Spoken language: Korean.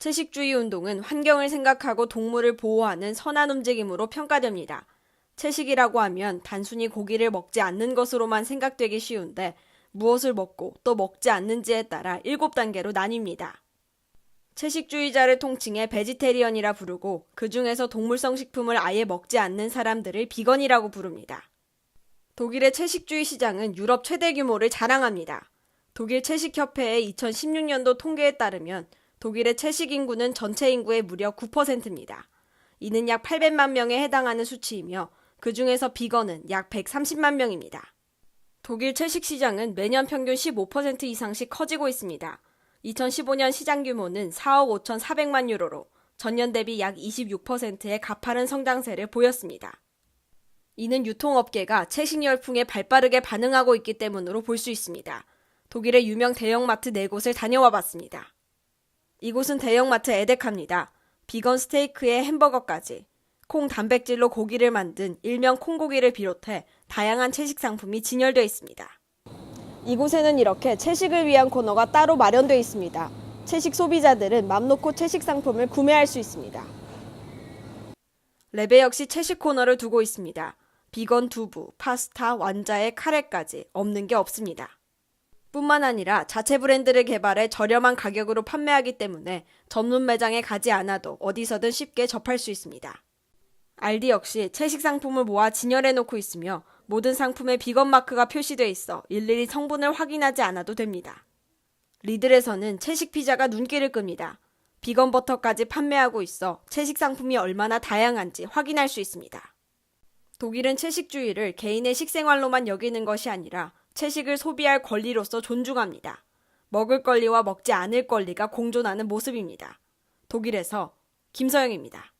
채식주의 운동은 환경을 생각하고 동물을 보호하는 선한 움직임으로 평가됩니다. 채식이라고 하면 단순히 고기를 먹지 않는 것으로만 생각되기 쉬운데 무엇을 먹고 또 먹지 않는지에 따라 7단계로 나뉩니다. 채식주의자를 통칭해 베지테리언이라 부르고 그 중에서 동물성 식품을 아예 먹지 않는 사람들을 비건이라고 부릅니다. 독일의 채식주의 시장은 유럽 최대 규모를 자랑합니다. 독일 채식협회의 2016년도 통계에 따르면 독일의 채식 인구는 전체 인구의 무려 9%입니다. 이는 약 800만 명에 해당하는 수치이며 그 중에서 비건은 약 130만 명입니다. 독일 채식 시장은 매년 평균 15% 이상씩 커지고 있습니다. 2015년 시장 규모는 4억 5,400만 유로로 전년 대비 약 26%의 가파른 성장세를 보였습니다. 이는 유통업계가 채식 열풍에 발빠르게 반응하고 있기 때문으로 볼 수 있습니다. 독일의 유명 대형마트 4곳을 다녀와 봤습니다. 이곳은 대형마트 에데카입니다. 비건 스테이크에 햄버거까지 콩 단백질로 고기를 만든 일명 콩고기를 비롯해 다양한 채식 상품이 진열되어 있습니다. 이곳에는 이렇게 채식을 위한 코너가 따로 마련되어 있습니다. 채식 소비자들은 맘 놓고 채식 상품을 구매할 수 있습니다. 레베 역시 채식 코너를 두고 있습니다. 비건 두부, 파스타, 완자에 카레까지 없는 게 없습니다. 뿐만 아니라 자체 브랜드를 개발해 저렴한 가격으로 판매하기 때문에 전문 매장에 가지 않아도 어디서든 쉽게 접할 수 있습니다. 알디 역시 채식 상품을 모아 진열해 놓고 있으며 모든 상품에 비건 마크가 표시되어 있어 일일이 성분을 확인하지 않아도 됩니다. 리들에서는 채식 피자가 눈길을 끕니다. 비건 버터까지 판매하고 있어 채식 상품이 얼마나 다양한지 확인할 수 있습니다. 독일은 채식주의를 개인의 식생활로만 여기는 것이 아니라 채식을 소비할 권리로서 존중합니다. 먹을 권리와 먹지 않을 권리가 공존하는 모습입니다. 독일에서 김서영입니다.